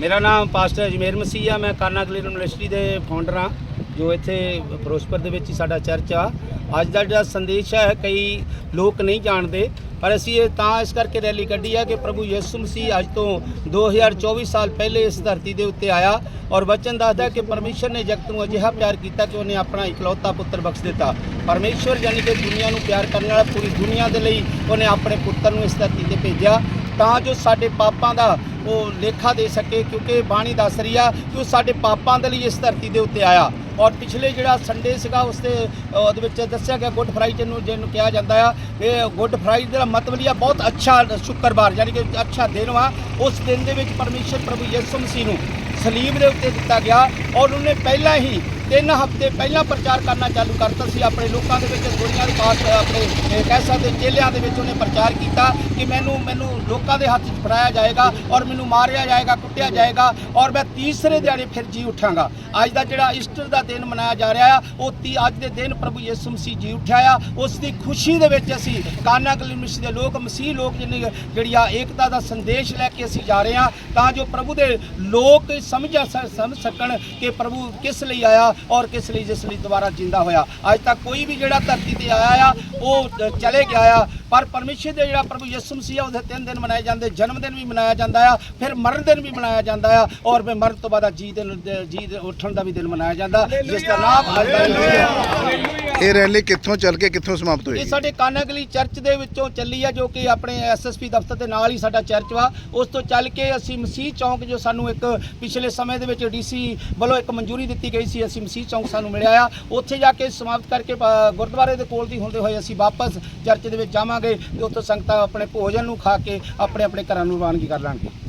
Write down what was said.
ਮੇਰਾ ਨਾਮ ਪਾਸਟਰ ਅਜਮੇਰ ਮਸੀਹ ਆ ਮੈਂ ਕਾਨਾ ਕਲੀਨ ਯੂਨੀਵਰਸਿਟੀ ਦੇ ਫਾਊਂਡਰ ਹਾਂ। ਜੋ ਇੱਥੇ ਫਿਰੋਜ਼ਪੁਰ ਦੇ ਵਿੱਚ ਹੀ ਸਾਡਾ ਚਰਚ ਆ। ਅੱਜ ਦਾ ਜਿਹੜਾ ਸੰਦੇਸ਼ ਹੈ, ਕਈ ਲੋਕ ਨਹੀਂ ਜਾਣਦੇ, ਪਰ ਅਸੀਂ ਇਹ ਤਾਂ ਇਸ ਕਰਕੇ ਰੈਲੀ ਕੱਢੀ ਆ ਕਿ ਪ੍ਰਭੂ ਯਿਸੂ ਮਸੀਹ ਅੱਜ ਤੋਂ 2024 ਸਾਲ ਪਹਿਲੇ ਇਸ ਧਰਤੀ ਦੇ ਉੱਤੇ ਆਇਆ ਔਰ ਵਚਨ ਦੱਸਦਾ ਕਿ ਪਰਮੇਸ਼ਰ ਨੇ ਜਗਤ ਨੂੰ ਅਜਿਹਾ ਪਿਆਰ ਕੀਤਾ ਕਿ ਉਹਨੇ ਆਪਣਾ ਇਕਲੌਤਾ ਪੁੱਤਰ ਬਖਸ਼ ਦਿੱਤਾ। ਪਰਮੇਸ਼ਰ ਯਾਨੀ ਕਿ ਦੁਨੀਆ ਨੂੰ ਪਿਆਰ ਕਰਨ ਵਾਲਾ ਪੂਰੀ ਦੁਨੀਆ ਦੇ ਲਈ ਉਹਨੇ ਆਪਣੇ ਪੁੱਤਰ ਨੂੰ ਇਸ ਧਰਤੀ ਤੇ ਭੇਜਿਆ। ਤਾਂ ਜੋ ਸਾਡੇ ਪਾਪਾਂ ਦਾ ਉਹ ਲੇਖਾ ਦੇ ਸਕੇ, ਕਿਉਂਕਿ ਬਾਣੀ ਦੱਸ ਰਹੀ ਆ ਕਿ ਉਹ ਸਾਡੇ ਪਾਪਾਂ ਦੇ ਲਈ ਇਸ ਧਰਤੀ ਦੇ ਉੱਤੇ ਆਇਆ। ਔਰ ਪਿਛਲੇ ਜਿਹੜਾ ਸੰਡੇ ਸੀਗਾ, ਉਸ ਤੇ ਉਹਦੇ ਵਿੱਚ ਦੱਸਿਆ ਗਿਆ ਗੁੱਡ ਫਰਾਈਡੇ ਜਿਹਨੂੰ ਜਿਹਨੂੰ ਕਿਹਾ ਜਾਂਦਾ ਆ। ਇਹ ਗੁੱਡ ਫਰਾਈਡੇ ਦਾ ਮਤਲਬ ਇਹ ਆ, ਬਹੁਤ ਅੱਛਾ ਸ਼ੁੱਕਰਵਾਰ, ਯਾਨੀ ਕਿ ਅੱਛਾ ਦਿਨ ਵਾ। ਉਸ ਦਿਨ ਦੇ ਵਿੱਚ ਪਰਮੇਸ਼ਰ ਪ੍ਰਭੂ ਯਿਸੂ ਮਸੀਹ ਨੂੰ ਸਲੀਬ ਦੇ ਉੱਤੇ ਦਿੱਤਾ ਗਿਆ। ਔਰ ਉਹਨੇ ਪਹਿਲਾਂ ਹੀ ਤਿੰਨ ਹਫ਼ਤੇ ਪਹਿਲਾਂ ਪ੍ਰਚਾਰ ਕਰਨਾ ਚਾਲੂ ਕਰਤਾ ਸੀ। ਆਪਣੇ ਲੋਕਾਂ ਦੇ ਵਿੱਚ ਦੁਨੀਆ ਦੇ ਪਾਸ ਆਪਣੇ ਕਹਿ ਸਕਦੇ ਚੇਲਿਆਂ ਦੇ ਵਿੱਚ ਉਹਨੇ ਪ੍ਰਚਾਰ ਕੀਤਾ ਕਿ ਮੈਨੂੰ ਮੈਨੂੰ ਲੋਕਾਂ ਦੇ ਹੱਥ 'ਚ ਫੜਾਇਆ ਜਾਏਗਾ ਔਰ ਮੈਨੂੰ ਮਾਰਿਆ ਜਾਏਗਾ, ਕੁੱਟਿਆ ਜਾਏਗਾ ਔਰ ਮੈਂ ਤੀਸਰੇ ਦਿਹਾੜੇ ਫਿਰ ਜੀ ਉਠਾਂਗਾ। ਅੱਜ ਦਾ ਜਿਹੜਾ ਈਸਟਰ ਦਾ ਦਿਨ ਮਨਾਇਆ ਜਾ ਰਿਹਾ ਆ, ਉਹ ਤੀ, ਅੱਜ ਦੇ ਦਿਨ ਪ੍ਰਭੂ ਯਿਸੂ ਮਸੀਹ ਜੀ ਉਠਿਆ ਆ। ਉਸ ਦੀ ਖੁਸ਼ੀ ਦੇ ਵਿੱਚ ਅਸੀਂ ਕਾਨਾ ਕਲੀਮਿਸ਼ ਦੇ ਲੋਕ, ਮਸੀਹ ਲੋਕ ਜਿੰਨੇ ਜਿਹੜੀ ਆ ਏਕਤਾ ਦਾ ਸੰਦੇਸ਼ ਲੈ ਕੇ ਅਸੀਂ ਜਾ ਰਹੇ ਹਾਂ ਤਾਂ ਜੋ ਪ੍ਰਭੂ ਦੇ ਲੋਕ ਸਮਝ ਸਮਝ ਸਕਣ ਕਿ ਪ੍ਰਭੂ ਕਿਸ ਲਈ ਆਇਆ ਔਰ ਕਿਸ ਲਈ ਜਿਸ ਲਈ ਦੁਬਾਰਾ ਜਿੰਦਾ ਹੋਇਆ। ਅੱਜ ਤੱਕ ਕੋਈ ਵੀ ਜਿਹੜਾ ਧਰਤੀ ਤੇ ਆਇਆ ਆ ਉਹ ਚਲੇ ਗਿਆ ਆ। ਪਰ ਪਰਮੇਸ਼ਰ ਦੇ ਜਿਹੜਾ ਪ੍ਰਭੂ ਯਿਸੂ ਮਸੀਹ ਆ ਉਹਦੇ ਤਿੰਨ ਦਿਨ ਮਨਾਏ ਜਾਂਦੇ ਜਨਮ ਦਿਨ ਵੀ ਮਨਾਇਆ ਜਾਂਦਾ ਆ ਫਿਰ ਮਰਨ ਦਿਨ ਵੀ ਮਨਾਇਆ ਜਾਂਦਾ ਆ ਔਰ ਫਿਰ ਮਰਨ ਤੋਂ ਬਾਅਦ ਜੀ ਦਿਨ ਜੀ ਦੇ ਉੱਠਣ ਦਾ ਵੀ ਦਿਨ ਮਨਾਇਆ ਜਾਂਦਾ ਜਿਸ ਦਾ ਨਾਮ ਅੱਜ ਦਾ ਦਿਨ ਹੈ ਇਹ ਰੈਲੀ ਕਿੱਥੋਂ ਚੱਲ ਕੇ ਕਿੱਥੋਂ ਸਮਾਪਤ ਹੋਈ ਇਹ ਸਾਡੇ ਕਾਨਾਗਲੀ ਚਰਚ ਦੇ ਵਿੱਚੋਂ ਚੱਲੀ ਆ ਜੋ ਕਿ ਆਪਣੇ ਐਸਐਸਪੀ ਦਫ਼ਤਰ ਦੇ ਨਾਲ ਹੀ ਸਾਡਾ ਚਰਚ ਵਾ। ਉਸ ਤੋਂ ਚੱਲ ਕੇ ਅਸੀਂ ਮਸੀਹ ਚੌਂਕ ਜੋ ਸਾਨੂੰ ਇੱਕ ਪਿਛਲੇ ਸਮੇਂ ਦੇ ਵਿੱਚ ਡੀਸੀ ਵੱਲੋਂ ਇੱਕ ਮਨਜ਼ੂਰੀ ਦਿੱਤੀ ਗਈ ਸੀ, ਅਸੀਂ ਮਸੀਹ ਚੌਂਕ ਸਾਨੂੰ ਮਿਲਿਆ ਆ। ਉੱਥੇ ਜਾ ਕੇ ਸਮਾਪਤ ਕਰਕੇ ਗੁਰਦੁਆਰੇ ਦੇ ਕੋਲ ਦੀ ਹੁੰਦੇ ਹੋਏ ਅਸੀਂ ਵਾਪਸ ਚਰਚ ਦੇ ਵਿੱਚ ਜਾਵਾਂਗੇ ਤੇ ਉੱਥੋਂ ਸੰਗਤਾਂ ਆਪਣੇ ਭੋਜਨ ਨੂੰ ਖਾ ਕੇ ਆਪਣੇ ਆਪਣੇ ਘਰਾਂ ਨੂੰ ਰਵਾਨਗੀ ਕਰ ਲਾਂਗੇ